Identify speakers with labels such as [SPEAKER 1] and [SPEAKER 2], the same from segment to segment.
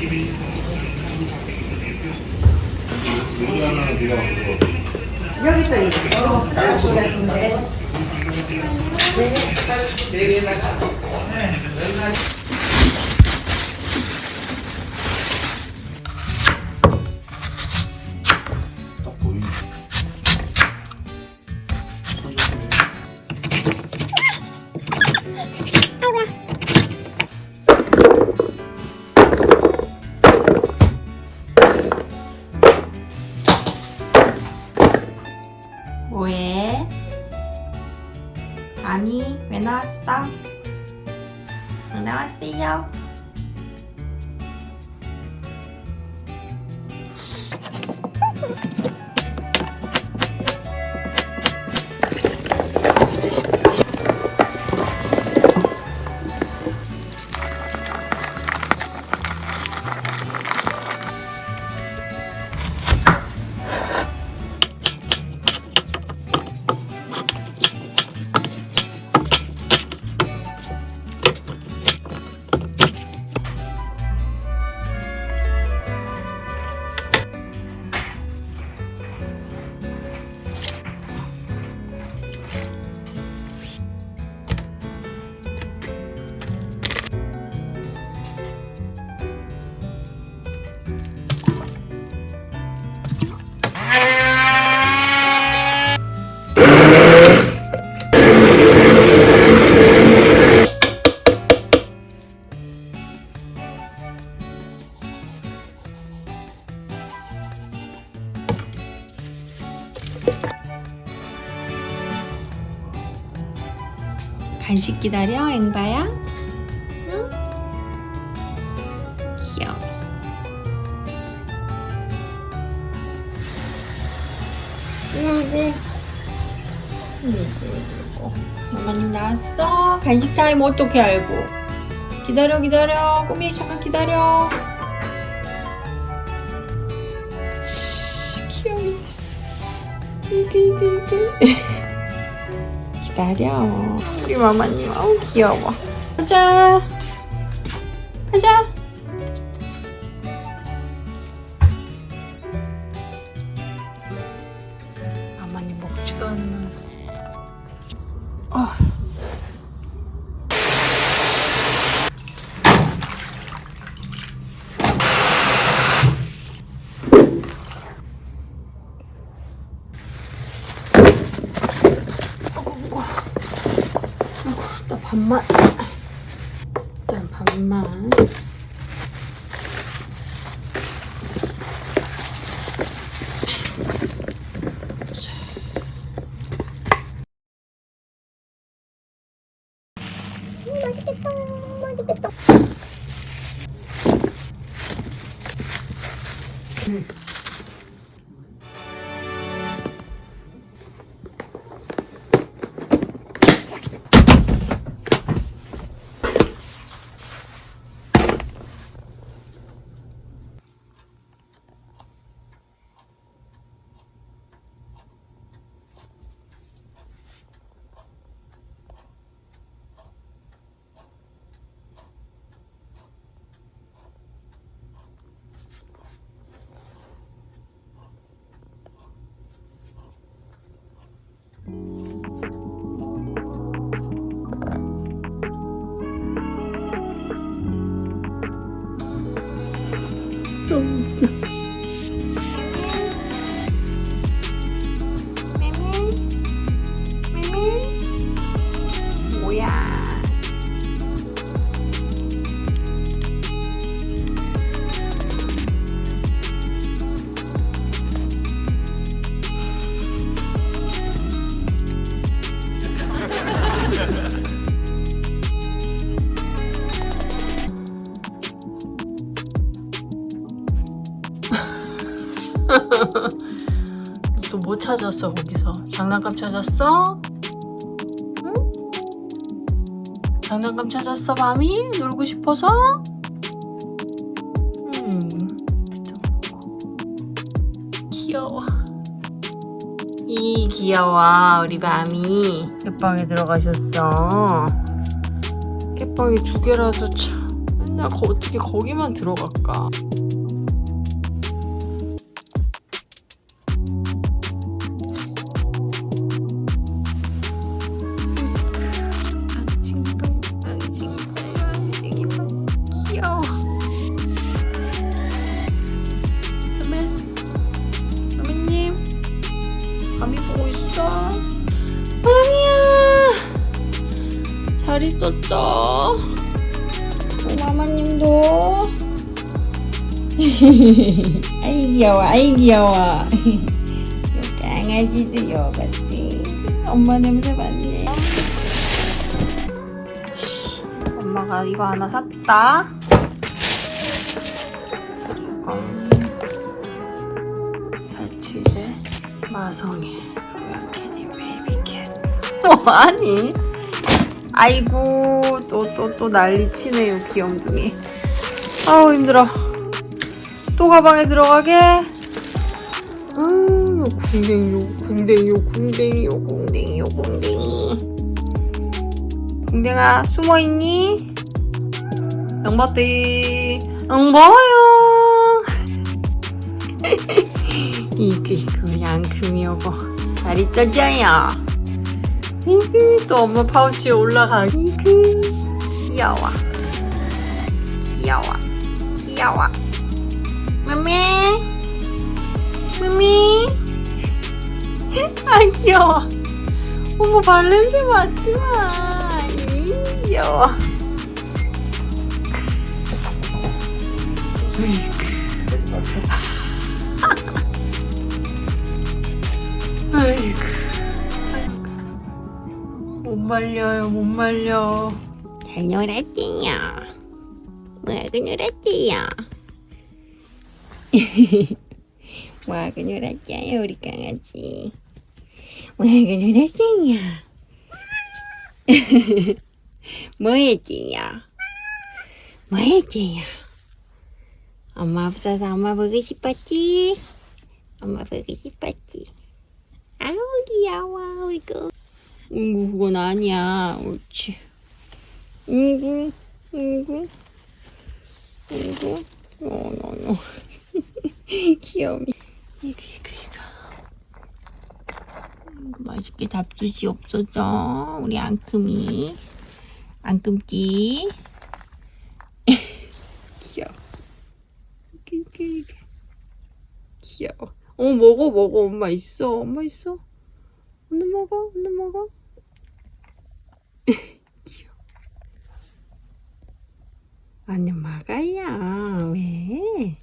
[SPEAKER 1] 여기.
[SPEAKER 2] 여기서 이거 어, 따라고 같은데.
[SPEAKER 1] 딱
[SPEAKER 3] 왜 나왔어? 안 나왔어요. 간식 기다려, 앵바야? 응? 귀여워. 네, 네. 엄마님 나왔어? 간식 타임 어떻게 알고? 기다려, 기다려. 꼬미 잠깐 기다려. 치, 귀여워. 이게, 이게, 이게. 기다려. 우리 마마님, 아우 귀여워. 가자. 가자. 나 밥만 일단 밥만. 맛있겠다 맛있겠다 뭐 또 뭐 찾았어 거기서 장난감 찾았어? 응? 장난감 찾았어 밤이? 놀고 싶어서? 음 귀여워 이 귀여워 우리 밤이 깨방에 들어가셨어 깨방이 두 개라도 참 맨날 거, 어떻게 거기만 들어갈까? 있어. 마미야, 잘 있었어. 마마님도. 아이 귀여워, 아이 귀여워. 요 강아지도 여같지. 엄마 냄새 맡네. 엄마가 이거 하나 샀다. 탈취제 마성의 웰캐니 어 아니. 아이고 또또 또 난리 치네요 귀염둥이. 아우 힘들어. 또 가방에 들어가게. 아유 궁뎅이 요 궁뎅이 요 궁뎅이 요 궁뎅이 요 궁뎅이. 궁뎅아 숨어 있니? 영바띠 영바요. 이그 이그 우리 앙큼이 여보 잘 있었죠요. 이그 또 엄마 파우치에 올라가. 이그 귀여워. 귀여워. 귀여워. 마미. 마미. 아 귀여워. 어머 발냄새 맡지 마. 이, 귀여워. 아이고. 아이고. 못 말려요, 못 말려. 잘 놀았지요. 뭐하고 놀았지요. 뭐하고 놀았지요, 우리 강아지. 뭐하고 놀았지요. 뭐 했지요? 뭐 했지요? 엄마 없어서 엄마 보고 싶었지? 엄마 보고 싶었지? 아우 귀여워 우리 거. 응구 그건 아니야. 옳지. 응구 응구 응구. 어어어. 귀여워. 이거 이거 이거. 맛있게 잡수시 없어져. 우리 앙큼이. 앙큼띠. 귀여워. 이거 이거. 귀여워. 어 먹어 먹어 엄마 있어 엄마 있어 오늘 먹어 오늘 먹어 아니 막아야 왜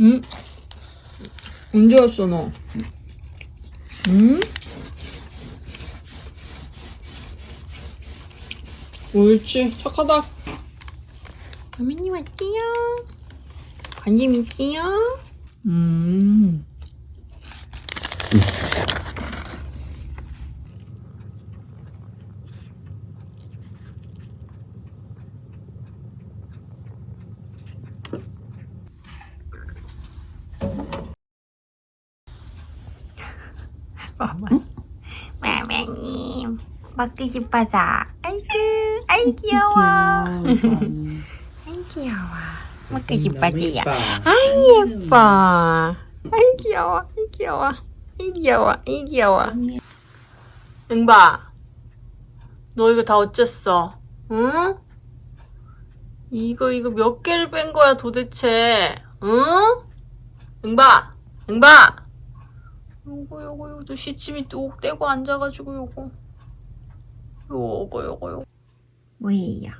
[SPEAKER 3] 응? 언제 왔어 너? 응? 옳지 착하다 아미님 왔지요? 관심 있지요? 음 마마 마마님 먹고 싶어서 아이고 아이 귀여워. 아이 귀여워. 먹고 싶어지요. 아이 예뻐. 아이 귀여워 아이 귀여워. 아이 귀여워 아이 귀여워. 응바 너 이거 다 어쨌어? 응? 이거 이거 몇 개를 뺀 거야 도대체? 응? 응바 응바! 요거 요거 요거 시침이 뚝 떼고 앉아가지고 요거 요거 요거 요거 뭐예요?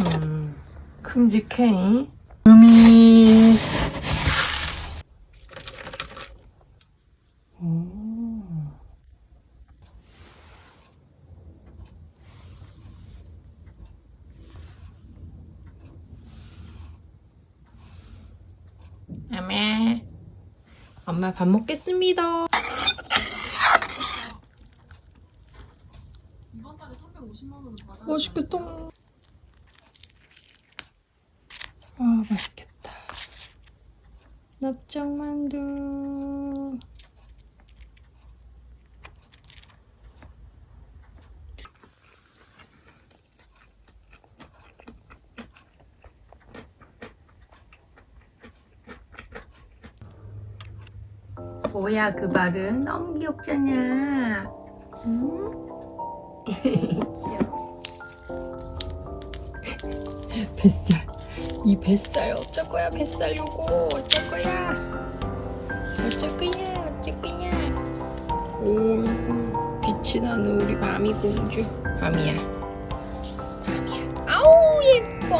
[SPEAKER 3] 음 큼직해. 음이 오. 엄마, 엄마 밥 먹겠습니다.
[SPEAKER 4] 이번 달에 350만 원을 받아.
[SPEAKER 3] 맛있겠다. 아, 맛있겠다. 납작만두.
[SPEAKER 4] 뭐야 그 말은 너무 귀엽잖아. 응? 귀여워.
[SPEAKER 3] 뱃살. 이 뱃살 어쩔 거야, 뱃살 요거. 어쩔 거야. 어쩔 거야, 어쩔 거야. 오, 빛이 나는 우리 마미 공주. 마미야. 마미야. 아우, 예뻐.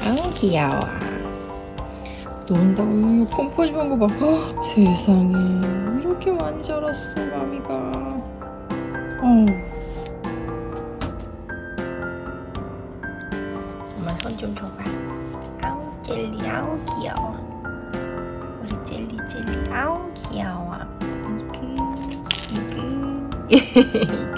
[SPEAKER 3] 아우, 귀여워. 논다고 이거 폼포짐한 거 봐. 헉, 세상에. 이렇게 많이 자랐어, 마미가. 어.
[SPEAKER 4] 엄마 손 좀 줘봐. 아우 젤리 아우 귀여워. 우리 젤리 젤리 아우 귀여워. 이그 이그